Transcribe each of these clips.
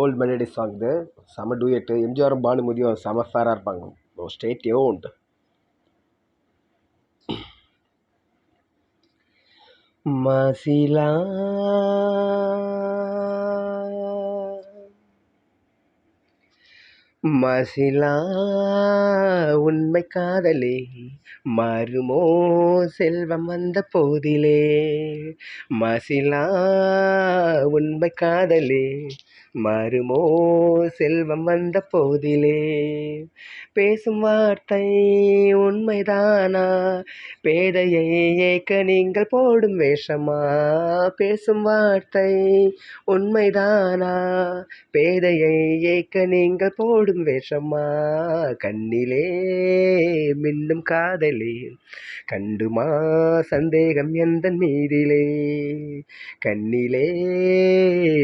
Old melody song இது. செம Duet எம்ஜிஆரும் பானுமதியும் செம ஃபேராக இருப்பாங்க. ஸ்டேட் உண்டு. மசிலா மசிலா உண்மை காதலே மறுமோ செல்வம் வந்த போதிலே. மசிலா உண்மை காதலே மறுமோ செல்வம் வந்த போதிலே. பேசும் வார்த்தை உண்மைதானா? பேதையை ஏக்க நீங்கள் போடும் வேஷமா? பேசும் வார்த்தை உண்மைதானா? பேதையை ஏக்க நீங்கள் போடும் வேஷமா கண்ணிலே மின்னும் காதலே கண்டுமா சந்தேகம் எந்த மீதிலே கண்ணிலே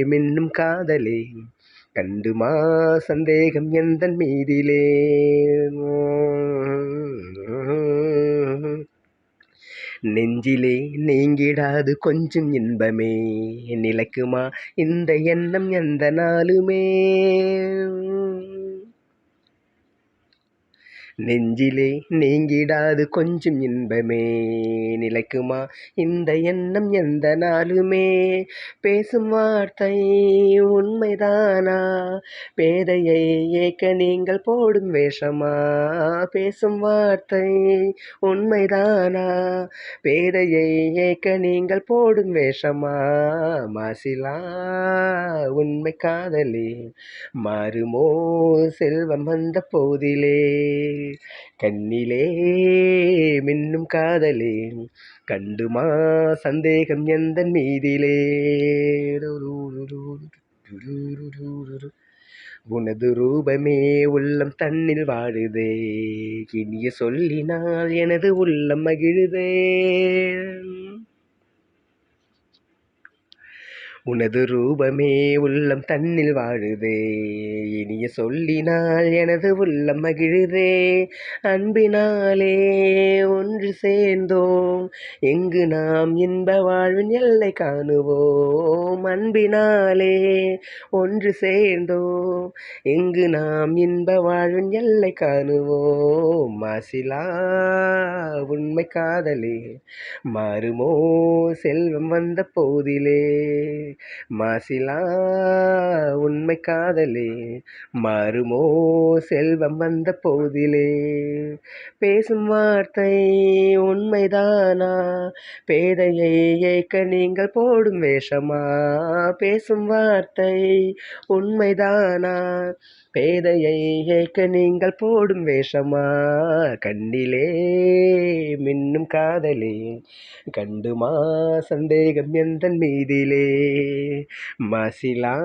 மின்னும் காதலே கண்டுமா சந்தேகம் எந்த மீதிலே நெஞ்சிலே நீங்கிடாது கொஞ்சம் இன்பமே நிலைக்குமா இந்த எண்ணம் எந்த நாளுமே நெஞ்சிலே நீங்கிடாது கொஞ்சம் இன்பமே. நிலைக்குமா? இந்த எண்ணம் எந்த நாளுமே. பேசும் வார்த்தை உண்மைதானா? பேதையை ஏக்க நீங்கள் போடும் வேஷமா? பேசும் வார்த்தை உண்மைதானா? பேதையை ஏக்க நீங்கள் போடும் வேஷமா? மாசிலா உண்மை காதலே. மாறுமோ செல்வம் வந்த போதிலே. கண்ணிலே மின்னும் காதலே கண்டுமா சந்தேகம் எந்த மீதிலே? உனது ரூபமே உள்ளம் தன்னில் வாழுதே இனிய சொல்லினால் எனது உள்ளம் மகிழுதே. உனது ரூபமே உள்ளம் தன்னில் வாழுதே. இனிய சொல்லினால் எனது உள்ளம் மகிழுதே. அன்பினாலே ஒன்று சேர்ந்தோம். எங்கு நாம் இன்ப வாழ்வின் எல்லை காணுவோம். அன்பினாலே ஒன்று சேர்ந்தோம். எங்கு நாம் இன்ப வாழ்வின் எல்லை காணுவோம். மாசிலா உண்மை காதலே. மாறுமோ செல்வம் வந்த போதிலே. மாசிலா உண்மை காதலே மாறுமோ செல்வம் வந்த போதிலே. பேசும் வார்த்தை உண்மைதானா? பேதையை ஏக்க நீங்கள் போடும் வேஷமா? பேசும் வார்த்தை உண்மைதானா? பேதையை ஏக்க நீங்கள் போடும் வேஷமா? கண்ணிலே காதலே. கண்டுமா சந்தேகம் எந்தன் மீதிலே. மசிலா.